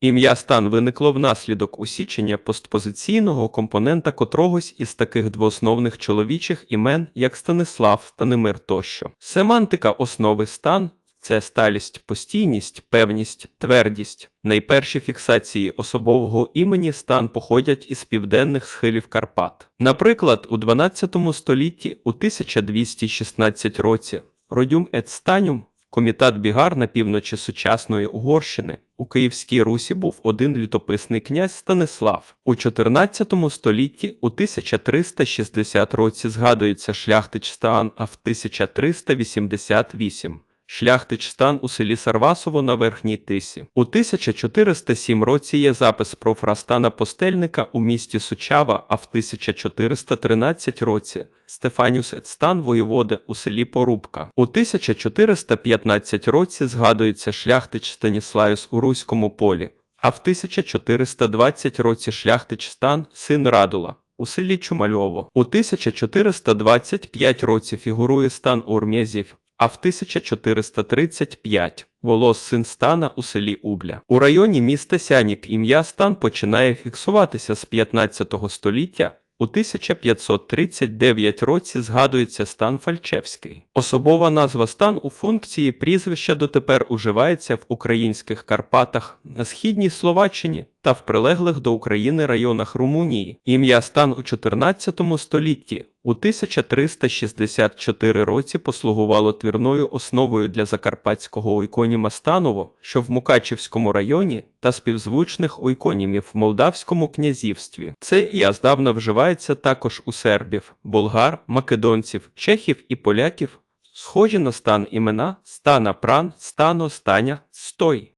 Ім'я стан виникло внаслідок усічення постпозиційного компонента котрогось із таких двоосновних чоловічих імен, як Станислав, Станимир тощо. Семантика основи стан це сталість, постійність, певність, твердість. Найперші фіксації особового імені стан походять із південних схилів Карпат. Наприклад, у 12 столітті у 1216 році Родюм ет Станюм Комітат Бігар на півночі сучасної Угорщини у Київській Русі був один літописний князь Станислав. У 14 столітті у 1360 році згадується шляхтич Стан, а в 1388 шляхтич Стан у селі Сарвасово на Верхній Тисі. У 1407 році є запис про фрастана Постельника у місті Сучава, а в 1413 році Стефаніус Ецтан воєводи у селі Порубка. У 1415 році згадується шляхтич Станіславіс у Руському полі, а в 1420 році шляхтич Стан, син Радула. У селі Чумальово у 1425 році фігурує стан Урмєзів, а в 1435 волос син стана у селі Убля. У районі міста Сянік ім'я стан починає фіксуватися з 15 століття. У 1539 році згадується стан Фальчевський. Особова назва стан у функції прізвища дотепер уживається в українських Карпатах, на східній Словаччині та в прилеглих до України районах Румунії. Ім'я стан у 14 столітті у 1364 році послугувало твірною основою для закарпатського ойконіма Станово, що в Мукачівському районі, та співзвучних ойконімів в Молдавському князівстві. Це ім'я здавна вживається також у сербів, болгар, македонців, чехів і поляків. Схожі на стан імена стана пран, стано, станя, стой.